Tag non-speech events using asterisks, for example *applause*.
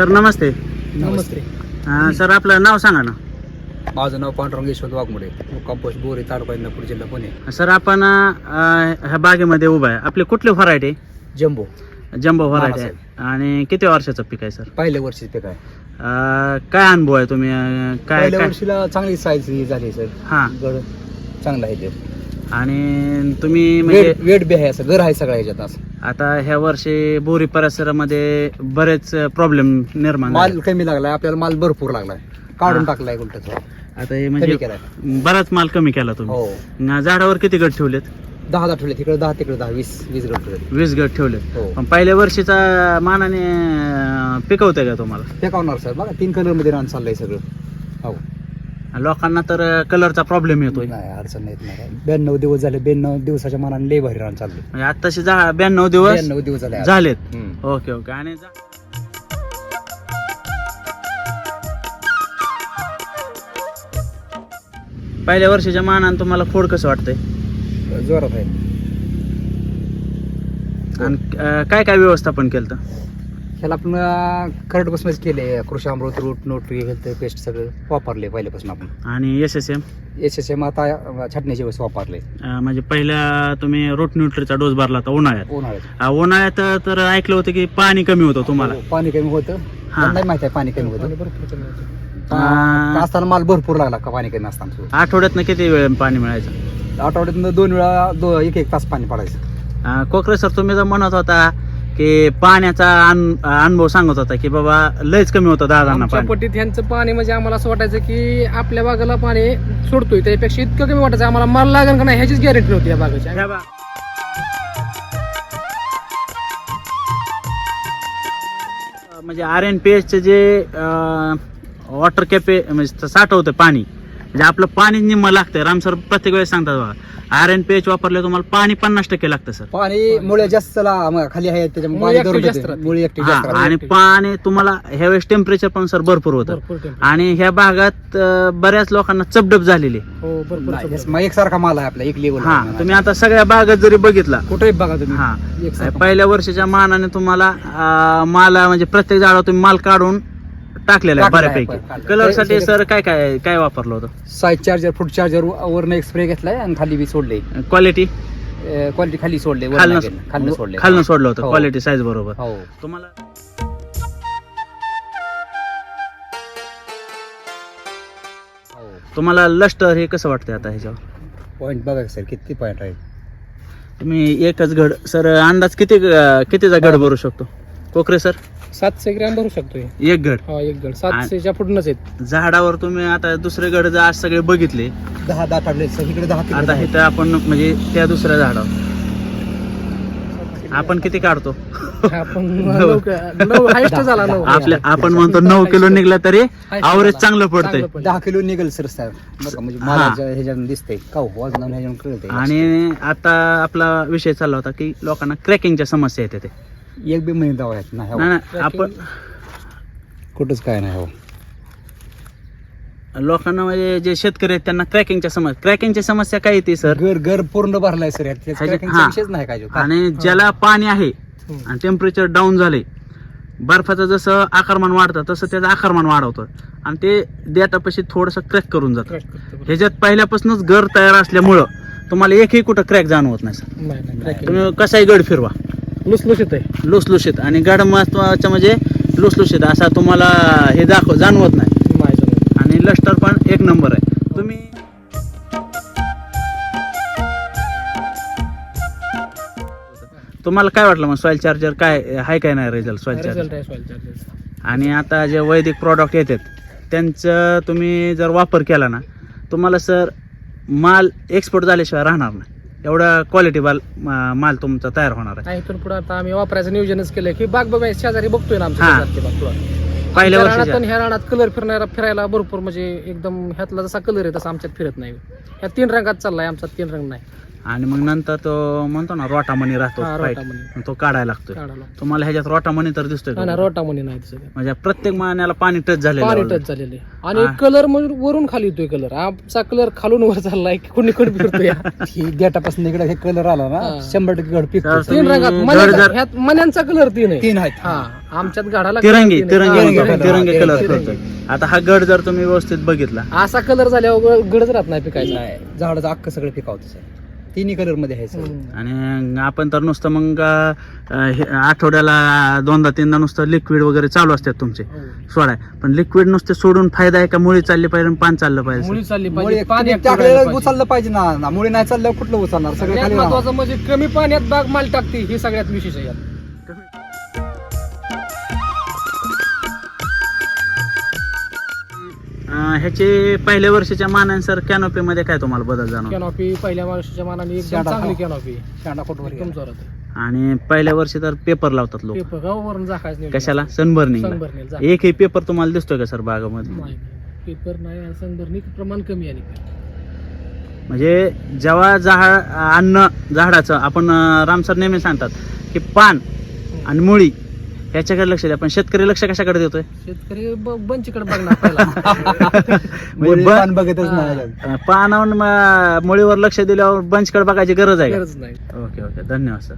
Sir नमस्ते. नमस्ते. अं, sir आपलं नाव सांगा ना. माझं नाव पांडुरंग यशवंत वाघमोडे कंपोस्ट बोरी तालुका इंदापूर जिल्हा पुणे. सर आपण अं, ह्या बागेमध्ये उभा आहे. आपली कुठली व्हरायटी जम्बो. जम्बो व्हरायटी आहे. आणि किती वर्षाचं पीक आहे सर? पहिल्या वर्षी पीक आहे. अं, काय अनुभव आहे तुम्ही? अं, काय पहिल्या काय वर्षीला चांगली साईज झाली सर. हां. गड चांगला आहे ते. आणि तुम्ही म्हणजे वेट वेट बी आहे असं घर आहे सगळ्या ह्याच्यात असं. आता ह्या वर्षी बोरी परिसरामध्ये बरेच प्रॉब्लेम निर्माण झाले. माल कमी लागलाय आपल्याला माल भरपूर लागलाय. काढून. टाकलाय उलट आता हे कमी म्हणजे केलाय. बराच माल कमी केला तुम्ही. हो. झाडावर किती गट ठेवलेत? दहा दहा ठेवले तिकडे दहा तिकडे दहा वीस वीस गट ठेवले वीस गट ठेवलेत. हो. पण पहिल्या वर्षीचा मानाने पिकवतंय का तुम्हाला? फेकावणार सर बघा तीन कलरमध्ये रान चाललंय सगळं. हो. लोकांना तर कलरचा प्रॉब्लेम येतोय. नाही अडचण येत नाही. ब्याण्णव दिवस झाले ब्याण्णव दिवसाच्या मानाने लय भारी रान चाललंय. म्हणजे आताशी जा ब्याण्णव दिवस ब्याण्णव दिवस झाले. झालेत. हम्म. Okay okay. आणि जा- पहिल्या वर्षीच्या मानाने तुम्हाला खोड कसं वाटतंय? जोरात आहे. आणि अं, काय काय व्यवस्थापन केलं ह्याला आपण करड बसमध्ये केले. कृषी अमृत रूट नोटरी हेल्थ पेस्ट सगळं वापरले पहिल्यापासून आपण. आणि S S M S S M आता छाटण्याच्या वेळेस वापरले. म्हणजे पहिल्या तुम्ही रोट न्यूट्रीचा डोस भरला होता उन्हाळ्यात. उन्हाळ्यात. अं, उन्हाळ्यात तर ऐकलं होतं की पाणी कमी होतं तुम्हाला. हो, पाणी कमी होतं. हा. मला नाही माहिती आहे पाणी कमी होतं. असताना माल भरपूर लागला का पाणी कमी असताना. आठवड्यातनं किती वेळ पाणी मिळायचं? आठवड्यातून दोन वेळा दो एक एक तास पाणी पडायचं. अं, कोकरे सर तुम्ही जर म्हणत होता की पाण्याचा अन- अनुभव सांगत होता की बाबा लयच कमी होतं दादांना आमच्या पाणी. पट्टीत ह्यांचं पाणी म्हणजे आम्हाला असं वाटायचं की आपल्या बागाला पाणी सोडतोय त्यापेक्षा इतकं कमी वाटायचं. आम्हाला माल लागेल का नाही ह्याचीच गॅरंटी नव्हती या बागाची. ह्या बा- म्हणजे आर एन पी एचचे जे वॉटर कॅपे म्हणजे साठवतं पाणी म्हणजे आपलं पाणी निम्म लागतंय राम सर प्रत्येक वेळेस सांगतात बघा आर एन पी एच वापरले तुम्हाला पाणी पन्नास टक्के लागतं सर पाणी मुळे जास्त ला- मग खाली आहे त्याच्या मुळी पाणी active धरून जास्त देते. राहते. मुळी ऍक्टिव्ह हा, जास्त राहते. आणि पाणी तुम्हाला ह्यावेळेस टेम्परेचर पण सर भरपूर होतं भरपूर. आणि ह्या भागात अं, बऱ्याच लोकांना चपडप झालेली हो भरपूर नाही, चपलं. मग एकसारखा माल आहे आपला एक लेवल हा तुम्ही आता सगळ्या बागात जरी बघितला कुठेही बघा तुम्ही हा एकसारखं. पहिल्या वर्षाच्या मानाने तुम्हाला अं, माल म्हणजे प्रत्येक झाडावर तुम्ही माल काढून टाकलेला आहे टाकलेला आहे, बऱ्यापैकी. कलरसाठी सर काय काय काय वापरलं होतं? साईज चार्जर फूड चार्जर वरनं एक स्प्रे घेतलाय आणि खाली बी सोडले. क्वालिटी क्वालिटी खाली सोडले वर खालनं नाही गेलं. खालनं सोडले. खालनं सोडलं होतं हो. क्वालिटी साईज बरोबर. हो. तुम्हाला हो. तुम्हाला लस्टर हे कसं वाटतंय आता ह्याच्यावर? पॉईंट बघा सर किती पॉईंट आहे? तुम्ही एकच घड सर अंदाज किती अं, कितीचा घड भरू शकतो? कोकरे सर? सातशे ग्रॅम भरू शकतोय. एक घड हा एक गड. सातशेच्या पुढनच आहेत. झाडावर तुम्ही आता दुसरे गड जर आज सगळे बघितले दहा दहा टाकले सर इकडे दहा तिकडे आता दहा. इथं आपण म्हणजे त्या दुसऱ्या झाडावर. आपण किती काढतो? आपण नऊ नऊ *laughs* हायस्ट झाला नऊ. आपल्या आपण म्हणतो नऊ किलो निघला तरी आवरेज चांगलं पडतंय. चांगलं. दहा किलो निघेल सर बघा म्हणजे हा. मला ह्याच्यानं दिसतंय. का हो, वजनानं ह्याच्यानं कळतंय. आणि आता आपला विषय चालला होता की लोकांना क्रॅकिंगच्या समस्या येते ते. एक बी महिने दवा आहेत नाही हो. नाही, आपण कुठंच काय नाही हो लोकांना म्हणजे जे शेतकरी आहेत त्यांना क्रॅकिंगच्या समस्या क्रॅकिंगची समस्या काय येते सर घर घर पूर्ण भरलाय सर यात. त्यात ह्याच्या- cracking चा हा. विषयच नाही काय जो. का? आणि ज्याला पाणी आहे हम्म. आणि टेम्परेचर डाऊन झाले बर्फाचं जसं आकारमान वाढतं तसं त्याचं आकारमान वाढवतं आणि ते देठापाशी थोडंसं क्रॅक करून जातं करतो. ह्याच्यात पहिल्यापासूनच घर तयार असल्यामुळं तुम्हाला एकही कुठं क्रॅक जाणवत नाही सर नाही नाही cracking. तुम्ही कसाही गड फिरवा लुसलुशीत आहे. लुसलुशीत. आणि गड महत्वाचं म्हणजे लुसलुशीत. असा तुम्हाला हे दाखव जाणवत नाही. आणि लष्टर पण एक नंबर आहे. तुम्ही तुम्हाला काय वाटलं मग? सॉईल चार्जर काय आहे काय नाही रिझल्ट सॉईल Result चार्जर आहे. आणि आता जे वैदिक प्रॉडक्ट येतात त्यांचं तुम्ही जर वापर केला ना तुम्हाला सर माल एक्सपोर्ट झाल्याशिवाय राहणार नाही. एवढा क्वालिटी माल मा- माल तुमचा तयार होणार आहे इथून पुढे आता आम्ही वापरायचं नियोजनच केलंय की बाग बघा शेजारी बघतोय ना आमच्या हा. शेजारची बाग पुढं. पहिल्या रानात पण ह्या रानात कलर फिरणारा फिरायला भरपूर म्हणजे एकदम ह्यातला जसा कलर आहे तसा आमच्यात फिरत नाही ह्या तीन रंगात चाललाय आमचा तीन रंग नाही आणि मग नंतर तो म्हणतो ना रोटामणी राहतो हा, फाईट रोटामणी. तो काढायला लागतोय. काढायला तुम्हाला ह्याच्यात रोटामणी तर दिसतोय हा ना का? रोटामणी नाही दिसत. म्हणजे प्रत्येक माण्याला पाणी टच झालेलं पाणी टच झालेले आणि हा. कलर वरून खाली येतोय कलर आमचा कलर खालून वर चाललाय कुणी कुणी फिरतोय. *laughs* ही गेटापासून इकडे हे कलर आला ना हा. शंभर टक्के घड पिकतो तर तीन तुम्ही रंगात घड मण्यांचा- जर- ह्यात मण्यांचा कलर तीन आहे. तीन आहेत. हा आमच्यात गाडाला तिरंगी. तिरंगी हा, म्हणतो तिरंगी. कलर. करतोय आता हा गड जर तुम्ही व्यवस्थित बघितला. असा कलर झाल्यावर गडच राहत नाही पिकायचा. झाडाचं अख्खं सगळं पिकावतं तिन्ही कलरमध्ये आहे सर. आणि आपण तर नुसतं मग अं, हे आठवड्याला दोनदा तीनदा नुसतं लिक्विड वगैरे चालू असतात तुमचे हो. सोडाय पण लिक्विड नुसते सोडून फायदा आहे का मुळी चालली पाहिजे आणि पान चाललं पाहिजे मुळी चालली मुळे पाहिजे पाणी तुम्ही टाकलेलं उचललं पाहिजे ना ना मुळे नाही चालल्यावर कुठलं उचलणार सगळं सगळ्यात खाली राहणार. महत्वाचं म्हणजे कमी पाण्यात बाग माल टाकते ही सगळ्यात विशेष आहे यात. ह्याचे पहिल्या वर्षीच्या मानानुसार कॅनोपी मध्ये काय तुम्हाला बदल जाणवतो कॅनॉपी पहिल्या वर्षाच्या मानाने एकदम शाडा चांगली. कॅनॉपी शांडा एकदम. जोरात आहे. आणि पहिल्या वर्षी तर पेपर लावतात लोक पेपर गावावरून जाखायचं नाही. कशाला सनबर्निंग सनबर्निंग जा. एकही पेपर तुम्हाला दिसतोय का सर बागामध्ये नाही पेपर नाही आणि सनबर्निंग प्रमाण कमी आहे आणि. म्हणजे जेव्हा झाड अन्न झाडाचं आपण अं, रामसर नेहमी सांगतात की पान आणि मुळी ह्याच्याकडे लक्ष द्या. पण शेतकरी लक्ष कशाकडे देतोय? शेतकरी बंचीकडे बघणार पहिला. *laughs* म्हणजे पान बघतच. नाही अं, पानावर म- मुळीवर लक्ष दिल्यावर बंचकडे बघायची गरज आहे का? गरज नाही. Okay okay. धन्यवाद सर